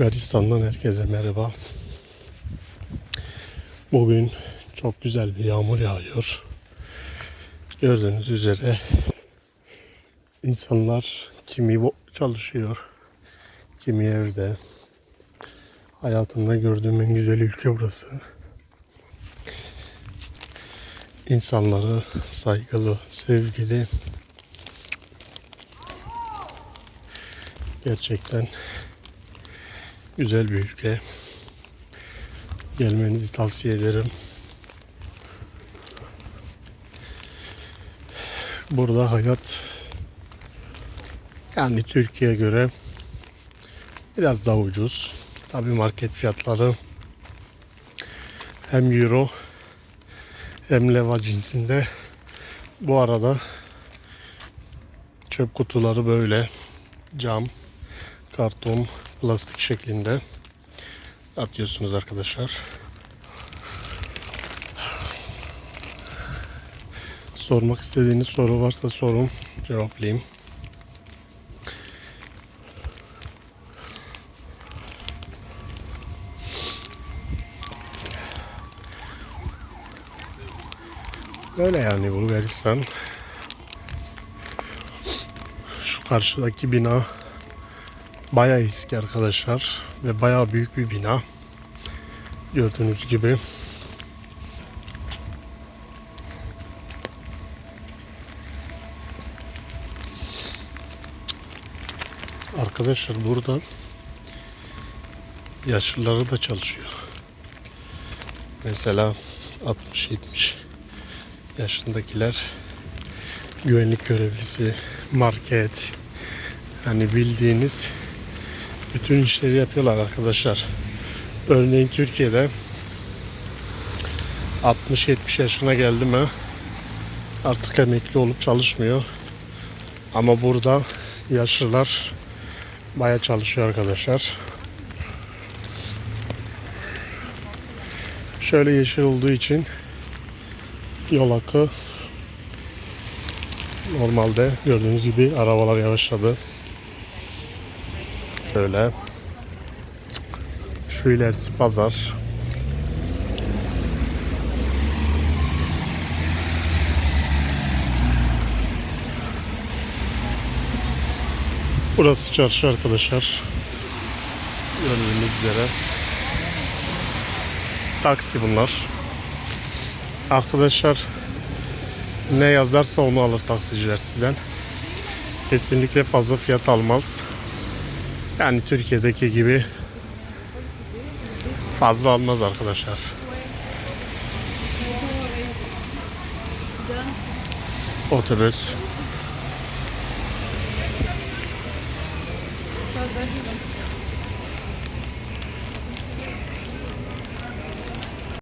Bulgaristan'dan herkese merhaba. Bugün çok güzel bir yağmur yağıyor. Gördüğünüz üzere insanlar kimi çalışıyor, kimi evde. Hayatımda gördüğüm en güzel ülke burası. İnsanları saygılı, sevgili. Gerçekten güzel bir ülke. Gelmenizi tavsiye ederim. Burada hayat yani Türkiye'ye göre biraz daha ucuz. Tabii market fiyatları hem euro hem leva cinsinde. Bu arada çöp kutuları böyle cam, karton, plastik şeklinde atıyorsunuz arkadaşlar. Sormak istediğiniz soru varsa sorun cevaplayayım. Böyle yani Bulgaristan. Şu karşıdaki bina bayağı eski arkadaşlar ve bayağı büyük bir bina. Gördüğünüz gibi. Arkadaşlar burada yaşlıları da çalışıyor. Mesela 60-70 yaşındakiler güvenlik görevlisi, market, hani bildiğiniz bütün işleri yapıyorlar arkadaşlar. Örneğin Türkiye'de 60-70 yaşına geldi mi artık emekli olup çalışmıyor. Ama burada yaşlılar baya çalışıyor arkadaşlar. Şöyle yeşil olduğu için yol akı normalde gördüğünüz gibi arabalar yavaşladı. Böyle. Şu ilerisi pazar. Burası çarşı arkadaşlar. Gördüğünüz üzere. Taksi bunlar. Arkadaşlar ne yazarsa onu alır taksiciler sizden. Kesinlikle fazla fiyat almaz. Yani Türkiye'deki gibi fazla almaz arkadaşlar. Otobüs.